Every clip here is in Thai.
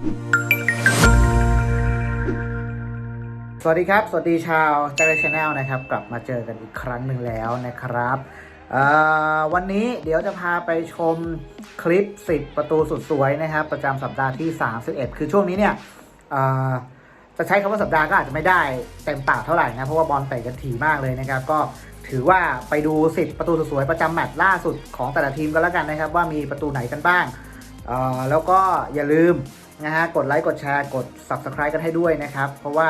สวัสดีครับ สวัสดีชาวจักรชาแนลนะครับ กลับมาเจอกันอีกครั้งหนึ่งแล้วนะครับ วันนี้เดี๋ยวจะพาไปชมคลิป 10 ประตูสุดสวยนะครับ ประจำสัปดาห์ที่ 31 คือช่วงนี้เนี่ยจะใช้คำว่าสัปดาห์ก็อาจจะไม่ได้เต็มปากเท่าไหร่นะ เพราะว่าบอลเตะกันถี่มากเลยนะครับ ก็ถือว่าไปดู 10 ประตูสุดสวยประจำแมตช์ล่าสุดของแต่ละทีมกันแล้วกันนะครับ ว่ามีประตูไหนกันบ้างแล้วก็อย่าลืม นะฮะกดไลค์กดแชร์กด Subscribe กันให้ด้วยนะครับ เพราะว่า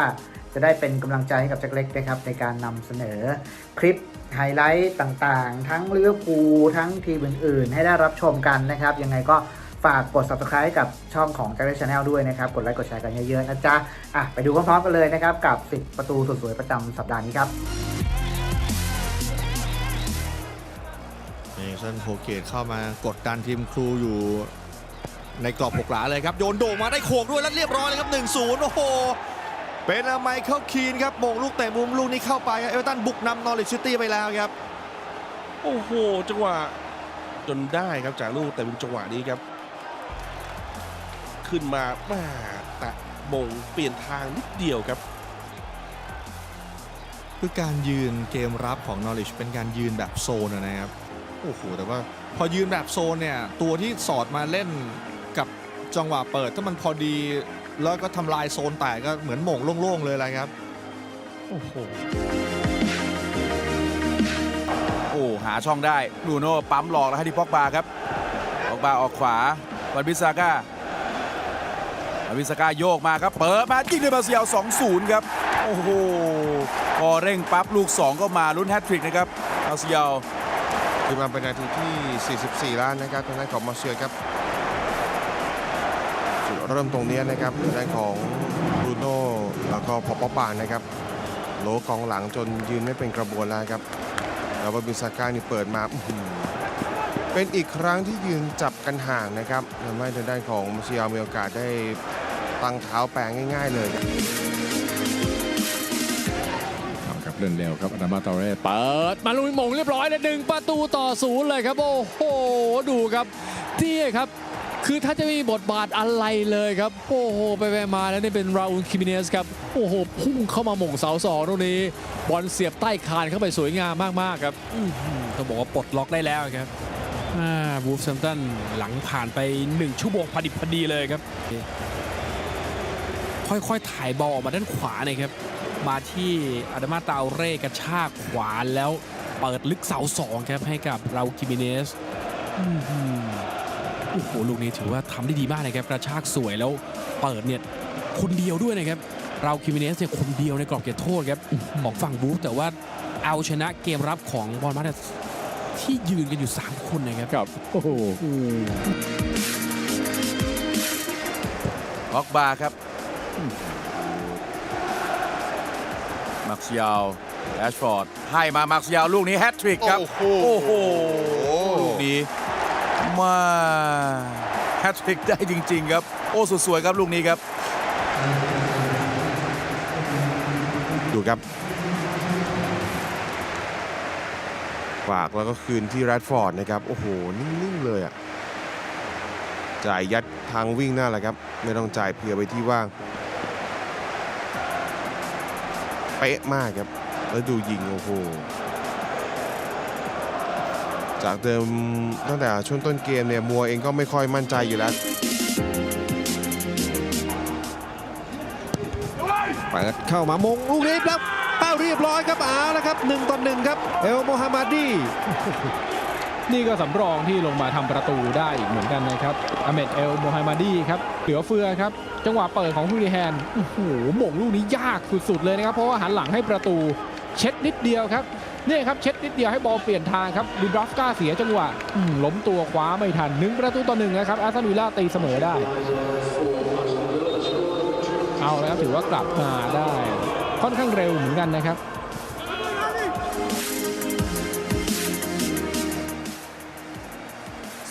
จะได้เป็นกำลังใจให้กับแจ็คเล็กนะครับในการนำเสนอคลิปไฮไลท์ต่างๆ ทั้งลิเวอร์พูลทั้งทีมอื่นๆ ให้ได้รับชมกันนะครับ ยังไงก็ฝากกด Subscribe กับช่องของ j a c k c Channel ด้วยนะครับ กดไลค์กดแชร์กันเยอะๆนะจ๊ะอะไปดูพร้อมๆกันเลยนะครับ กับ 10 ประตูสวยๆประจำสัปดาห์นี้ครับเนชั่นโพเกตเข้ามากดดันทีมครูอยู่ ในกรอบหกหลาเลยครับ โยนโด่งมาได้โขกด้วยแล้วเรียบร้อยเลยครับ1-0โอ้โห เป็นไมเคิลคีนครับโมงลูกเตะมุมลูกนี้เข้าไปครับเอเวอร์ตันบุกนำนอริชิตี้ไปแล้วครับ โอ้โห จังหวะจนได้ครับจากลูกแต่เป็นจังหวะนี้ครับ ขึ้นมาแม่แตะมงเปลี่ยนทางนิดเดียวครับคือการยืนเกมรับของนอริชเป็นการยืนแบบโซนอะนะครับ โอ้โห แต่ว่าพอยืนแบบโซนเนี่ย ตัวที่สอดมาเล่นกับ จังหวะเปิดถ้ามันพอดี แล้วก็ทำลายโซนแตกก็เหมือนหม่งโล่งๆเลยอะไรครับ โอ้โห โอ้หาช่องได้บรูโน่ปั๊มหลอกแล้วให้ที่พ็อกบาครับพ็อกบาออกขวาวันบิสาก้าวันบิสาก้าโยกมาครับ เปิดมายิงด้วยมาเซียว2-0 ครับ โอ้โห พอเร่งปั๊บลูก 2 ก็มาลุ้นแฮตทริกนะครับมาเซียวคือมาเป็นนาทีที่ 44 แล้วนะครับทางด้านของมาเชียร์ครับจุด เริ่มตรงนี้นะครับด้านของบรูโน่แล้วก็พอปปานนะครับโหลกองหลังจนยืนไม่เป็นกระบวนแล้วครับแล้วว่าบินซาก้านี่เปิดมาเป็นอีกครั้งที่ยืนจับกันห่างนะครับทำให้ทางด้านของมาเชียร์มีโอกาสได้ตั้งเท้าแปลงง่าย ๆ เลยครับเอาครับเล่นเร็วครับอนามาตอเร่เปิดมาลุยมงเรียบร้อยเลยหนึ่งประตูต่อศูนย์เลยครับ โอ้โห ดูครับที่ครับ คือถ้าจะไมมีบทบาทอะไรเลยครับ โอ้โห ไปไปมาแล้วนี่เป็นราอูลคิมิเนสครับ โอ้โห พุ่งเข้ามาหม่งเสาสองตรงนี้ บอลเสียบใต้คานเข้าไปสวยงามมาก ๆ ครับอื้อหือต้องบอกว่าปลดล็อกได้แล้วครับวูฟแซมตันหลังผ่านไป 1 ชั่วโมงพอดิบพอดีเลยครับ ค่อยๆ ถ่ายบอลออกมาด้านขวาหน่อยครับ มาที่อาดามาตาเร่กระชากขวาแล้วเปิดลึกเสาสองครับให้กับเราคิมิเนสอื้อหือ โอ้โหลูกนี้ถือว่าทำได้ดีมากเลยครับกระชากสวยแล้วเปิดเนี่ยคนเดียวด้วยนะครับเราคิมิเนสเนี่ยคนเดียวในกรอบเขตโทษครับของฝั่งบูฟแต่ว่าเอาชนะเกมรับของบอลมาดที่ยืนกันอยู่ 3 คนนะครับครับโอ้โหพ็อกบาครับมาร์เซียลแรชฟอร์ดให้มามาร์เซียลลูกนี้แฮตทริกครับ โอ้โหโอ้โหลูกนี้ มาแฮตทริกได้จริง ๆ ครับ โอ้สุดสวยครับลูกนี้ครับ ดูครับฝากแล้วก็คืนที่แรดฟอร์ดนะครับ โอ้โห นิ่ง ๆ เลยอะจ่ายยัดทางวิ่งหน้าแหละครับ ไม่ต้องจ่ายเผื่อไปที่ว่าง เป๊ะมากครับ แล้วดูยิง โอ้โห จากเดิมตั้งแต่ช่วงต้นเกมเนี่ยมัวเองก็ไม่ค่อยมั่นใจอยู่แล้วเปิดเข้ามามงลูกนี้แล้วเป้าเรียบร้อยครับอาแล้วครับ1ต่อ1ครับ เอลโมฮัมมัดดีนี่ก็สำรองที่ลงมาทำประตูได้อีกเหมือนกันนะครับอเมดเอลโมฮัมมัดีครับเหลือเฟือครับ จังหวะเปิดของฮูริแฮนโอ้โหหม่งลูกนี้ยากสุดๆเลยนะครับ เพราะว่าหันหลังให้ประตูเช็ดนิดเดียวครับเนี่ยครับเช็ดนิดเดียวให้บอลเปลี่ยนทางครับดูดราฟก้าเสียจังหวะล้มตัวคว้าไม่ทันหนึ่งประตูต่อหนึ่งนะครับอาร์เซนอลวิลล่าตีเสมอได้ เอาแล้วถือว่ากลับมาได้ ค่อนข้างเร็วเหมือนกันนะครับ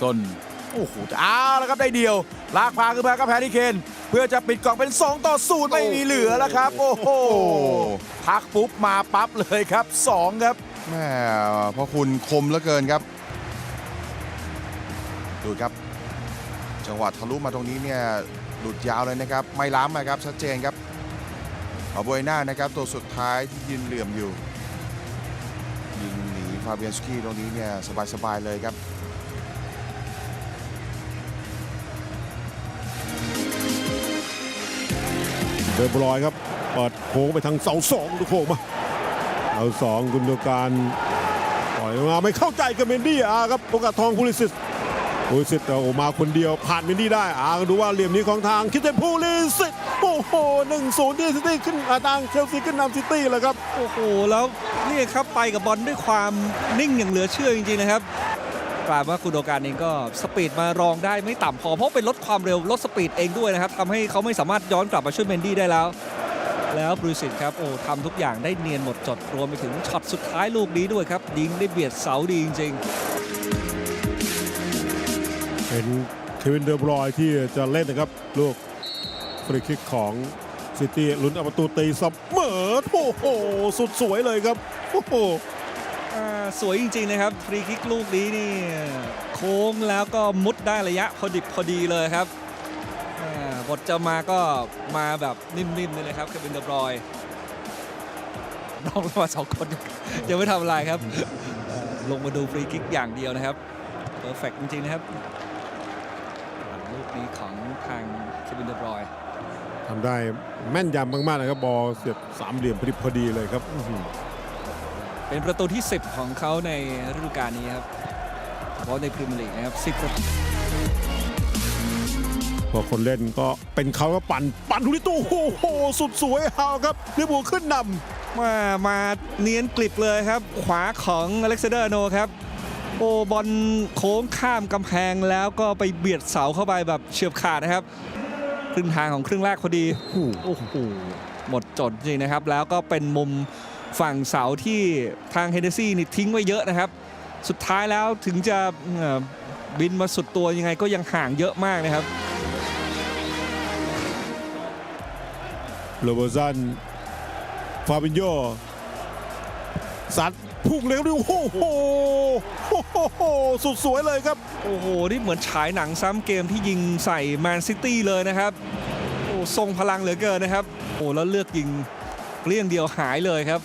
ซน โอ้โหเอาแล้วครับได้เดียว ลากพาขึ้นมาครับแฮร์รี่เคน เพื่อจะปิดกล่องเป็น 2 ต่อ0ไม่มีเหลือแล้วครับ โอ้โหพักปุ๊บมาปั๊บเลยครับ 2 ครับแม่พอคุณคมเหลือเกินครับ ดูครับ จังหวะทะลุมาตรงนี้เนี่ยหลุดยาวเลยนะครับ ไม่ล้ำนะครับ ชัดเจนครับเอาโบยหน้านะครับ ตัวสุดท้ายที่ยืนเหลื่อมอยู่ ยิงหนีฟาเบียนสกี้ตรงนี้เนี่ยสบายๆเลยครับ เดอบรอยครับ เปิดโค้งไปทางเสาสองดูโค้งมาเสาสองกุนโดการปล่อยมาไม่เข้าใจกับเมนดี้อาครับโอกาสทองพูลิสิตพูลิสิตเอามาคนเดียวผ่านเมนดี้ได้อาดูว่าเหลี่ยมนี้ของทางคิดเตพูลิสิตโอ้โหหนึ่งศูนย์ที่ซิตี้ขึ้นอาทางเชลซีขึ้นนำซิตี้แล้วครับ โอ้โห แล้วนี่ครับไปกับบอลด้วยความนิ่งอย่างเหลือเชื่อจริงๆนะครับ กลายว่ากุนโดการเองก็สปีดมารองได้ไม่ต่ำพอเพราะเป็นลดความเร็วลดสปีดเองด้วยนะครับทำให้เขาไม่สามารถย้อนกลับมาช่วยเมนดี้ได้แล้ว แล้วบรูซิตครับโอ้ทำทุกอย่างได้เนียนหมดจดรวมไปถึงช็อตสุดท้ายลูกนี้ด้วยครับยิงได้เบียดเสาดีจริงๆเป็นเควินเดอร์บรอยที่จะเล่นนะครับลูกฟรีคิกของซิตี้ลุ้นเอาประตูตีเสมอโอ้โหสุดสวยเลยครับโอ้โห สวยจริงๆนะครับฟรีคิกลูกนี้นี่โค้งแล้วก็มุดได้ระยะพอดิบพอดีเลยครับบทจะมาก็มาแบบนิ่มๆเลยนะครับเควินเดอบรอยน้องลงมาสองคนยังไม่ทำอะไรครับ ลงมาดูฟรีคิกอย่างเดียวนะครับเพอร์เฟกจริงๆนะครับลูกนี้ของทางเควินเดอบรอยทำได้แม่นยำมากๆนะครับบอลเสียบสามเหลี่ยมพอดีเลยครับ เป็นประตูที่ 10 ของเขาในฤดูกาลนี้ครับเฉพาะในพรีเมียร์ลีกนะครับ10ประตูพอคนเล่นก็เป็นเขาก็ปั่น ปั่นทุกที่ตู้โอ้โห สุดสวยเอาครับลิเวอร์พูลขึ้นนมามาเนียนกลิบเลยครับ ขวาของอเล็กซานเดอร์โนครับ โอ้บอลโค้งข้ามกำแพงแล้วก็ไปเบียดเสาเข้าไปแบบเฉียบขาดนะครับครึ่งทางของครึ่งแรกพอดีโอ้โหหมดจดจริงนะครับ แล้วก็เป็นมุม ฝั่งเสาที่ทางเฮเดซี่นี่ทิ้งไว้เยอะนะครับ สุดท้ายแล้วถึงจะเอ่อบินมาสุดตัวยังไงก็ยังห่างเยอะมากนะครับำโรเบอร์สันฟาบินโยสัดพุ่งเร็วด้วยโอ้โหโอ้โหสุดสวยเลยครับ โอ้โห นี่เหมือนฉายหนังซ้ำเกมที่ยิงใส่แมนซิตี้เลยนะครับ โอ้ทรงพลังเหลือเกินนะครับ โอ้แล้วเลือกยิงเกลี้ยงเดียวหายเลยครับ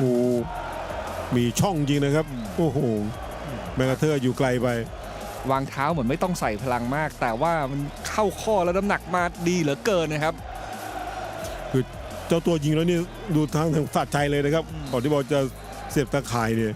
โอ้มีช่องจริงนะครับ โอ้โหแมกกาเทอร์อยู่ไกลไป วางเท้าเหมือนไม่ต้องใส่พลังมาก แต่ว่ามันเข้าข้อแล้วน้ำหนักมาดีเหลือเกินนะครับเจ้าตัวยิงแล้วนี่ดูทางทางสะใจเลยนะครับก่อนที่บอลจะเสียบตะข่ายเนี่ย